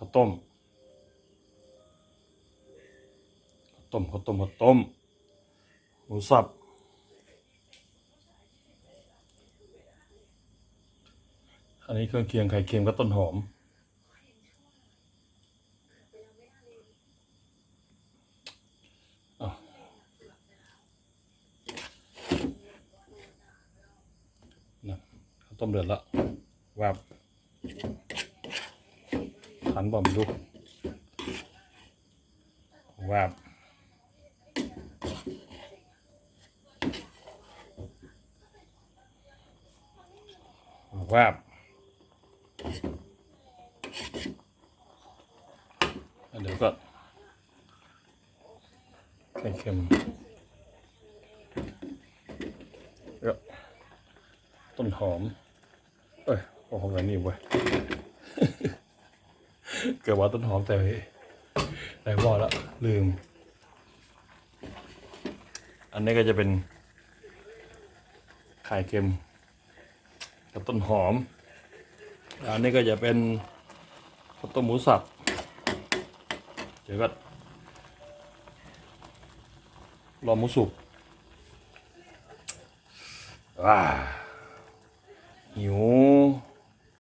ข้าวต้มข้าวต้มข้าวต้มข้าวต้มหมูสับอันนี้เครื่องเคียงไข่เค็มกับต้นหอมนะข้าต้มเดือดละแวบ ขันบอมดูแวบแวบเดี๋ยวก็ไข่เค็มแล้วต้นหอม เอ้ยโอ้โหแบบนี้เว้ย เกิดว่าต้นหอมแต่ไหนบอกแล้วลืม อันนี้ก็จะเป็นไข่เค็ม กับต้นหอม อันนี้ก็จะเป็นข้าวต้มหมูสับเดี๋ยวก็รอหมูสุกว้าหิว